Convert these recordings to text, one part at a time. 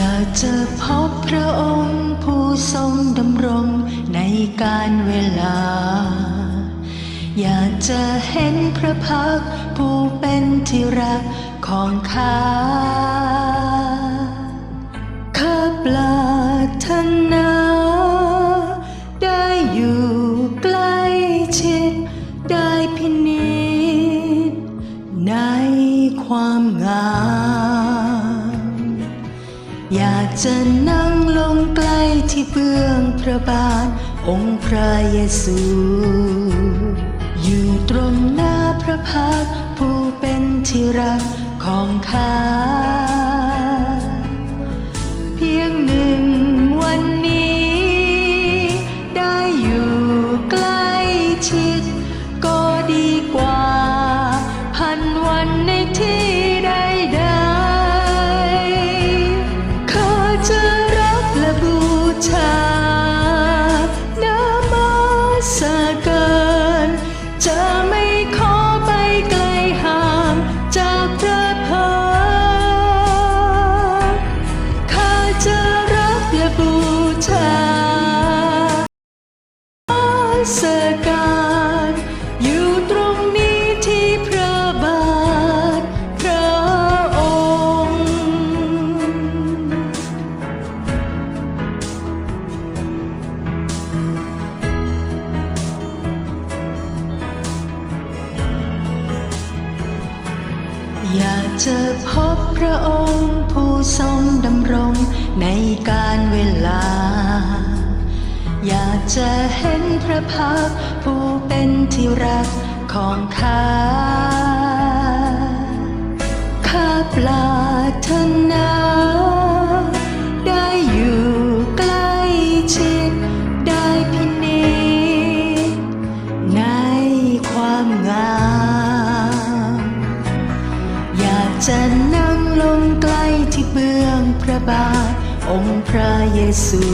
อยากจะพบพระองค์ ผู้ทรงดำรงในการเวลา อยากจะเห็นพระพักผู้เป็นที่รักของข้าข้าปรารถนา ได้อยู่ใกล้ชิด ได้พินิจในความงาม จะนั่งลงใกล้ที่เบื้องพระบาท องค์พระเยซู อยู่ตรงหน้าพระพักผู้เป็นที่รักของข้า สการอยู่ตรงนี้ที่พระบาทพระองค์ อยากจะพบพระองค์ผู้ทรงดำรงในการเวลา อยากจะเห็นพระพักผู้เป็นที่รักของข้า ข้าปรารถนาได้อยู่ใกล้ชิดได้พินิจในความงาม อยากจะนั่งลงใกล้ที่เบื้องพระบาทองค์พระเยซู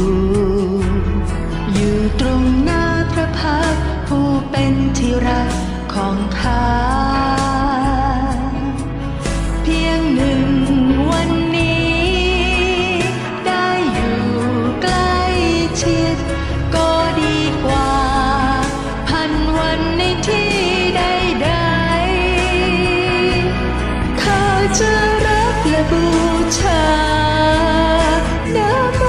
อยู่ตรงหน้าพระพักผู้เป็นที่รักของข้าเพียงหนึ่งวันนี้ ได้อยู่ใกล้ชิด ก็ดีกว่า พันวันในที่ใดๆขาจะรักและบูชาน้ำ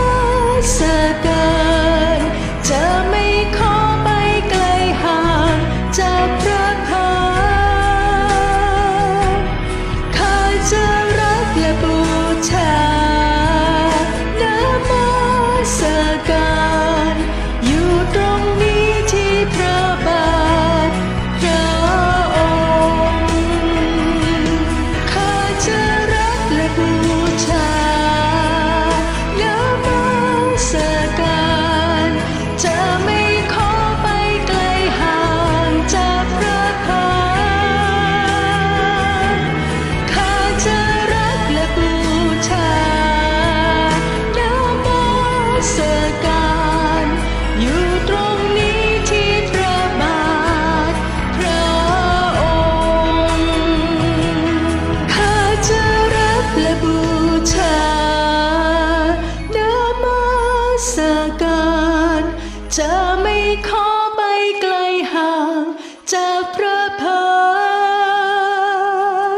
พั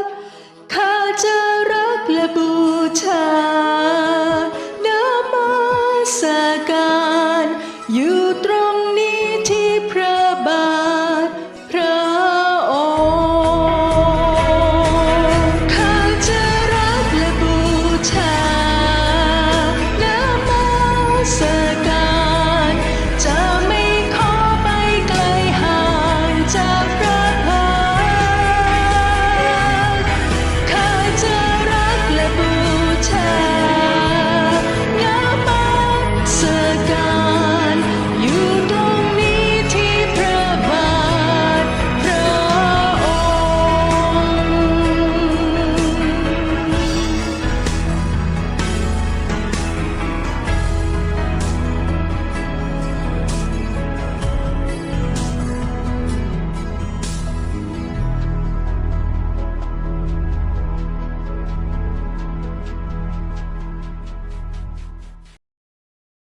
กข้าจะรักและบูชานามาสการ